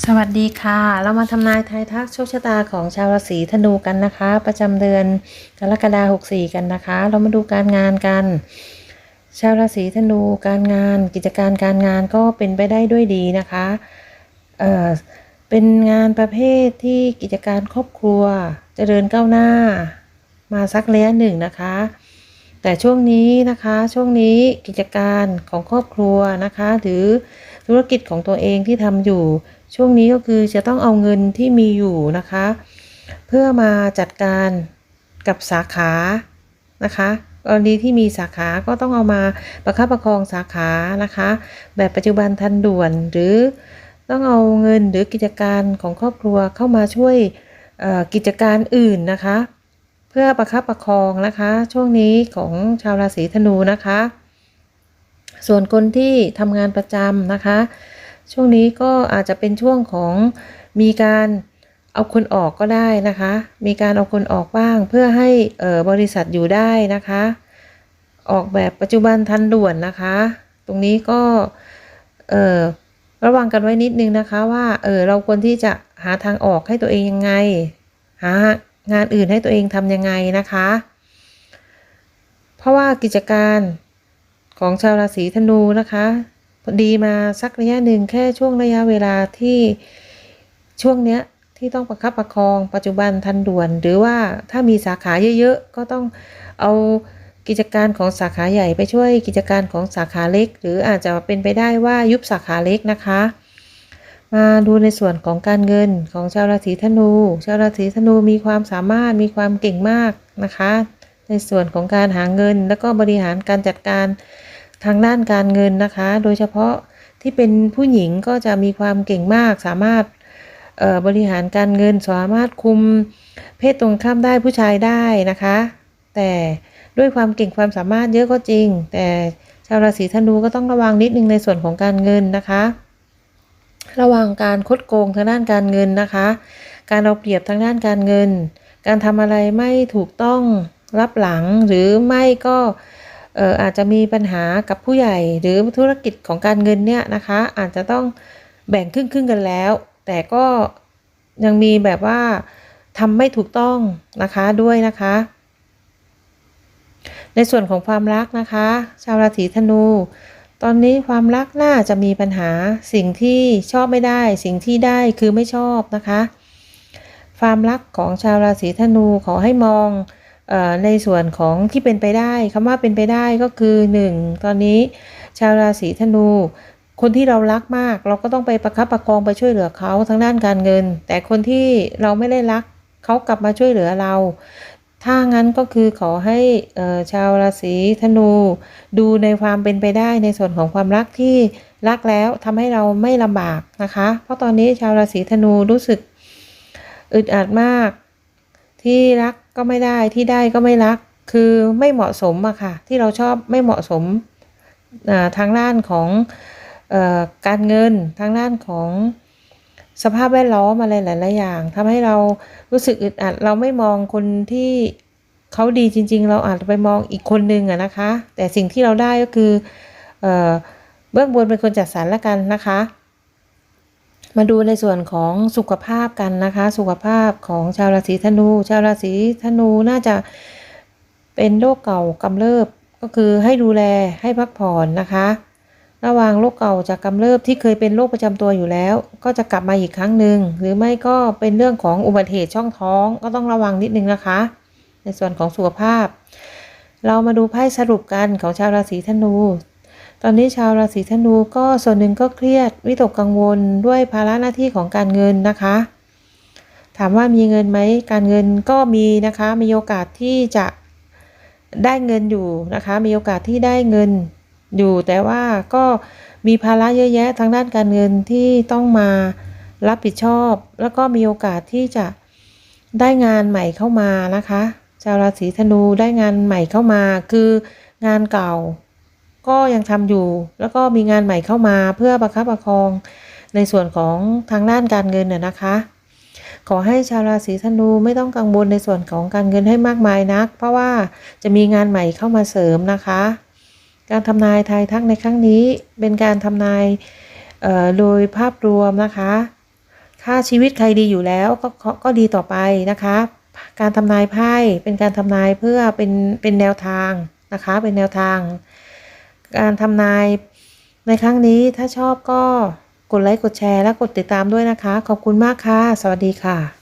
สวัสดีค่ะ เรามาทำนายทายทักโชคชะตาของชาวราศีธนูกันนะคะ ประจำเดือนกรกฎาคม64 กันนะคะ เรามาดูการงานกัน ชาวราศีธนูการงาน กิจการการงานก็เป็นไปได้ด้วยดีนะคะเอ่อเป็นงานประเภทที่กิจการครอบครัวเจริญก้าวหน้า มาสักระยะหนึ่งนะคะ แต่ช่วงนี้นะคะช่วงนี้กิจการของครอบครัวนะคะหรือ ธุรกิจของตัวเองที่ทำอยู่ ช่วงนี้ก็คือจะต้องเอาเงินที่มีอยู่นะคะ เพื่อมาจัดการกับสาขานะคะกรณีที่มีสาขาก็ต้องเอามาประคับประคองสาขานะคะ แบบปัจจุบันทันด่วนหรือต้องเอาเงินหรือกิจการของครอบครัวเข้ามาช่วยกิจการอื่นนะคะ เพื่อประคับประคองนะคะ ช่วงนี้ของชาวราศีธนูนะคะ ส่วนคนที่ทำงานประจำนะคะ ช่วงนี้ก็อาจจะเป็นช่วงของมีการเอาคนออกก็ได้นะคะ มีการเอาคนออกบ้างเพื่อให้ออบริษัทอยู่ได้นะคะ ออกแบบปัจจุบันทันด่วนนะคะ ตรงนี้ก็ระวังกันไว้นิดนึงนะคะว่าเออเราควรที่จะหาทางออกให้ตัวเองยังไง หางานอื่นให้ตัวเองทำยังไงนะคะ เพราะว่ากิจการ ของชาวราศีธนูนะคะดีมาสักระยะหนึ่งแค่ช่วงระยะเวลาที่ช่วงเนี้ยที่ต้องประคับประคองปัจจุบันทันด่วน หรือว่าถ้ามีสาขาเยอะๆ ก็ต้องเอากิจการของสาขาใหญ่ไปช่วยกิจการของสาขาเล็ก หรืออาจจะเป็นไปได้ว่ายุบสาขาเล็กนะคะ มาดูในส่วนของการเงินของชาวราศีธนู ชาวราศีธนูมีความสามารถมีความเก่งมากนะคะ ในส่วนของการหาเงิน แล้วก็บริหารการจัดการทางด้านการเงินนะคะ โดยเฉพาะที่เป็นผู้หญิงก็จะมีความเก่งมาก สามารถบริหารการเงิน สามารถคุมเพศตรงข้ามได้ผู้ชายได้นะคะ แต่ด้วยความเก่งความสามารถเยอะก็จริง แต่ชาวราศีธนูก็ต้องระวังนิดนึงในส่วนของการเงินนะคะ ระวังการคดโกงทางด้านการเงินนะคะ การเอาเปรียบทางด้านการเงิน การทำอะไรไม่ถูกต้อง รับหลังหรือไม่ก็อาจจะมีปัญหากับผู้ใหญ่ หรือธุรกิจของการเงินเนี่ยนะคะ อาจจะต้องแบ่งครึ่งครึ่งๆกันแล้ว แต่ก็ยังมีแบบว่าทำไม่ถูกต้องนะคะด้วยนะคะ ในส่วนของความรักนะคะ ชาวราศีธนู ตอนนี้ความรักน่าจะมีปัญหาสิ่งที่ชอบไม่ได้ สิ่งที่ได้คือไม่ชอบนะคะ ความรักของชาวราศีธนูขอให้มอง ในส่วนของที่เป็นไปได้คำว่าเป็นไปได้ก็คือหนึ่งตอนนี้ชาวราศีธนู คนที่เรารักมาก เราก็ต้องไปประคับประคองไปช่วยเหลือเขาทางด้านการเงิน แต่คนที่เราไม่ได้รักเขากลับมาช่วยเหลือเรา ถ้างั้นก็คือขอให้ชาวราศีธนู ดูในความเป็นไปได้ในส่วนของความรักที่รักแล้วทำให้เราไม่ลำบากนะคะ เพราะตอนนี้ชาวราศีธนูรู้สึกอึดอัดมาก ที่รักก็ไม่ได้ที่ได้ก็ไม่รัก คือไม่เหมาะสมอะค่ะ ที่เราชอบไม่เหมาะสมทางด้านของออการเงินทางด้านของสภาพแวดล้อมอะไรหลายๆอย่างทำให้เรารู้สึกอึดอัด เราไม่มองคนที่เขาดีจริง ๆ เราอาจจะไปมองอีกคนนึงอะนะคะ แต่สิ่งที่เราได้ก็คือเอ่อเบื้องบนเป็นคนจัดสรรละกันนะคะ มาดูในส่วนของสุขภาพกันนะคะ สุขภาพของชาวราศีธนู ชาวราศีธนูน่าจะเป็นโรคเก่ากำเริบก็คือให้ดูแลให้พักผ่อนนะคะ ระว่างโรคเก่าจากกำเริบที่เคยเป็นโรคประจำตัวอยู่แล้ว ก็จะกลับมาอีกครั้งหนึ่งหรือไม่ก็เป็นเรื่องของอุบัติเหตุช่องท้องก็ต้องระวังนิดนึงนะคะ ในส่วนของสุขภาพ เรามาดูไพ่สรุปกันของชาวราศีธนู ตอนนี้ชาวราศีธนูก็ส่วนหนึ่งก็เครียดวิตกกังวลด้วยภาระหน้าที่ของการเงินนะคะ ถามว่ามีเงินไหมการเงินก็มีนะคะ มีโอกาสที่จะได้เงินอยู่นะคะ มีโอกาสที่ได้เงินอยู่ แต่ว่าก็มีภาระเยอะแยะทางด้านการเงินที่ต้องมารับผิดชอบ แล้วก็มีโอกาสที่จะได้งานใหม่เข้ามานะคะ ชาวราศีธนูได้งานใหม่เข้ามาคืองานเก่า ก็ยังทำอยู่ แล้วก็มีงานใหม่เข้ามาเพื่อประคับประคองในส่วนของทางด้านการเงินน่ะนะคะ ขอให้ชาวราศีธนูไม่ต้องกังวลในส่วนของการเงินให้มากมายนัก เพราะว่าจะมีงานใหม่เข้ามาเสริมนะคะ การทำนายทายทักในครั้งนี้ เป็นการทำนายโดยภาพรวมนะคะ ค่าชีวิตใครดีอยู่แล้วก็ก็ก็ดีต่อไปนะคะ การทำนายไพ่เป็นการทำนายเพื่อเป็นเป็นแนวทางนะคะ เป็นแนวทาง การทำนายในครั้งนี้ถ้าชอบก็กดไลค์กดแชร์และกดติดตามด้วยนะคะ ขอบคุณมากค่ะ สวัสดีค่ะ